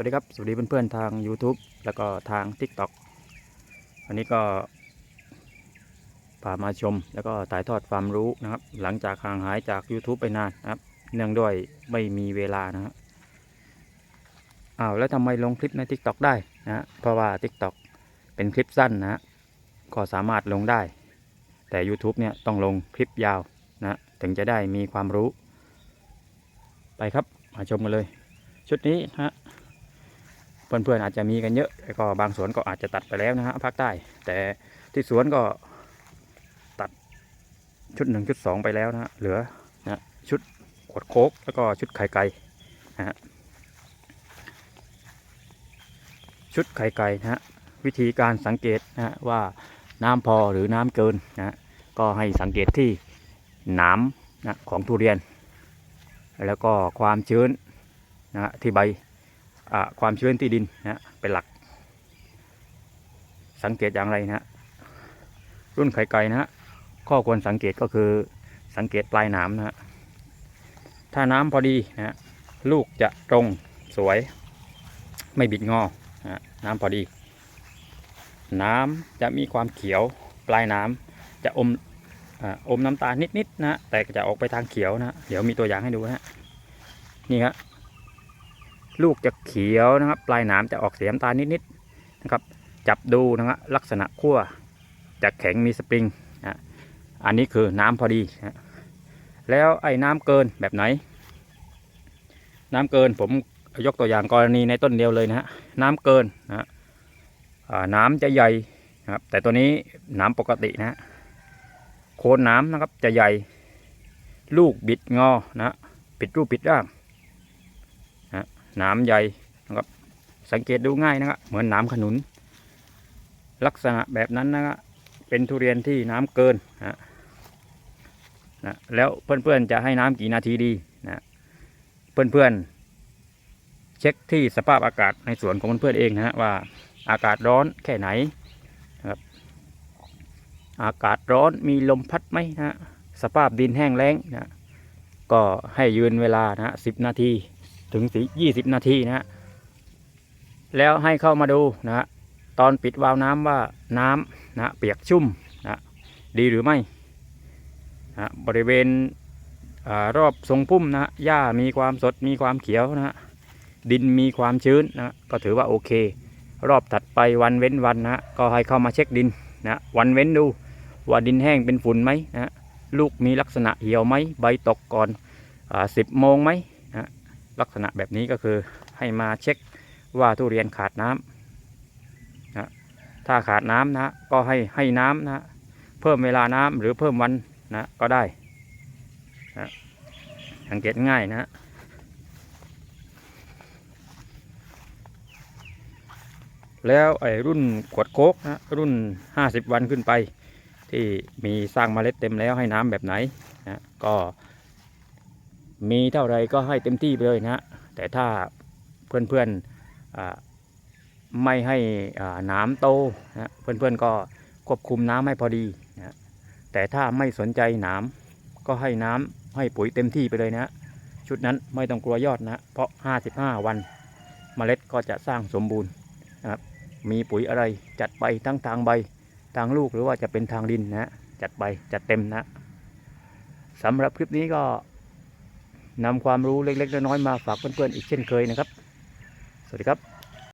วัสดีครับ สวัสดีเพื่อนๆทาง YouTube แล้วก็ทาง TikTok วันนี้ก็พามาชมแล้วก็ถ่ายทอดความรู้นะครับ หลังจากห่างหายจาก YouTube ไปนานนะครับ เนื่องด้วยไม่มีเวลานะครับอ้าวแล้วทำไมลงคลิปใน TikTok ได้นะเพราะว่า TikTok เป็นคลิปสั้นนะฮะก็สามารถลงได้ แต่ YouTube เนี่ยต้องลงคลิปยาวนะถึงจะได้มีความรู้ ไปครับมาชมกันเลย ชุดนี้นะฮะ เพื่อนๆอาจจะมีกันเยอะแล้วก็บางสวนก็อาจจะตัดไปแล้วนะฮะภาคใต้ แต่ที่สวนก็ตัดชุดหนึ่งชุดสองไปแล้วนะฮะเหลือนะชุดขวดโคกแล้วก็ชุดไข่ไก่นะฮะชุดไข่ไก่นะฮะวิธีการสังเกตนะฮะว่าน้ำพอหรือน้ำเกินนะฮะก็ให้สังเกตที่หนามนะของทุเรียน แล้วก็ความชื้นนะฮะที่ใบ ความชื้นที่ดินนะเป็นหลัก สังเกตอย่างไรนะฮะรุ่นไข่ไก่นะฮะข้อควรสังเกตก็คือสังเกตปลายหนามนะฮะถ้าน้ำพอดีนะฮะลูกจะตรงสวย ไม่บิดงอนะน้ำพอดี น้ำจะมีความเขียวปลายน้ำจะอมอมน้ำตาลนิดๆนะฮะแต่จะออกไปทางเขียวนะเดี๋ยวมีตัวอย่างให้ดูนะฮะนี่ครับ ลูกจะเขียวนะครับปลายหนามจะออกสีน้ำตาลนิดๆนะครับ จับดูนะครับลักษณะขั้วจะแข็งมีสปริงนะอันนี้คือน้ำพอดีนะแล้วไอ้น้ำเกินแบบไหน น้ำเกินผมยกตัวอย่างกรณีในต้นเดียวเลยนะฮะน้ำเกินนะฮะอ่าน้ำจะใหญ่นะครับแต่ตัวนี้น้ำปกตินะโคนน้ำนะครับจะใหญ่ ลูกบิดงอนะฮะปิดรูปปิดร่าง หนามใหญ่นะครับ สังเกตดูง่ายนะครับเหมือนหนามขนุน ลักษณะแบบนั้นนะครับเป็นทุเรียนที่น้ำเกินนะนะแล้วเพื่อนๆจะให้น้ำกี่นาทีดีนะเพื่อนๆ เช็คที่สภาพอากาศในสวนของเพื่อนๆเองนะว่าอากาศร้อนแค่ไหนนะครับอากาศร้อนมีลมพัดไหมนะสภาพดินแห้งแล้งนะก็ให้ยืนเวลานะสิบนาที ถึงสียี่สิบนาทีนะฮะแล้วให้เข้ามาดูนะฮะตอนปิดวาล์วน้ำว่าน้ำนะเปียกชุ่มนะดีหรือไม่นะบริเวณอรอบทรงพุ่มนะหญ้ามีความสดมีความเขียวนะดินมีความชื้นนะก็ถือว่าโอเค รอบถัดไปวันเว้นวันนะก็ให้เข้ามาเช็คดินนะวันเว้นดูว่าดินแห้งเป็นฝุ่นไหมนะฮะลูกมีลักษณะเหี่ยวไหมใบตกก่อนสิบโมงไหม ลักษณะแบบนี้ก็คือให้มาเช็คว่าทุเรียนขาดน้ำนะถ้าขาดน้ำนะก็ให้ให้น้ำนะเพิ่มเวลาน้ำหรือเพิ่มวันนะก็ได้นะสังเกตง่ายนะแล้วไอ้รุ่นขวดโคกนะรุ่น 50 วันขึ้นไป ที่มีสร้างเมล็ดเต็มแล้วให้น้ำแบบไหนนะก็ มีเท่าไรก็ให้เต็มที่ไปเลยนะฮะแต่ถ้าเพื่อนๆอ่าไม่ให้น้ำโตนะเพื่อนๆก็ควบคุมน้ำให้พอดีนะแต่ถ้าไม่สนใจน้ำก็ให้น้ำให้ปุ๋ยเต็มที่ไปเลยนะฮะชุดนั้นไม่ต้องกลัวยอดนะเพราะ 55 วันเมล็ดก็จะสร้างสมบูรณ์นะครับมีปุ๋ยอะไรจัดไปทั้งทางใบทางลูกหรือว่าจะเป็นทางดินนะฮะจัดไปจัดเต็มนะสำหรับคลิปนี้ก็ นำความรู้เล็กๆน้อยๆมาฝากเพื่อนๆอีกเช่นเคยนะครับ สวัสดีครับ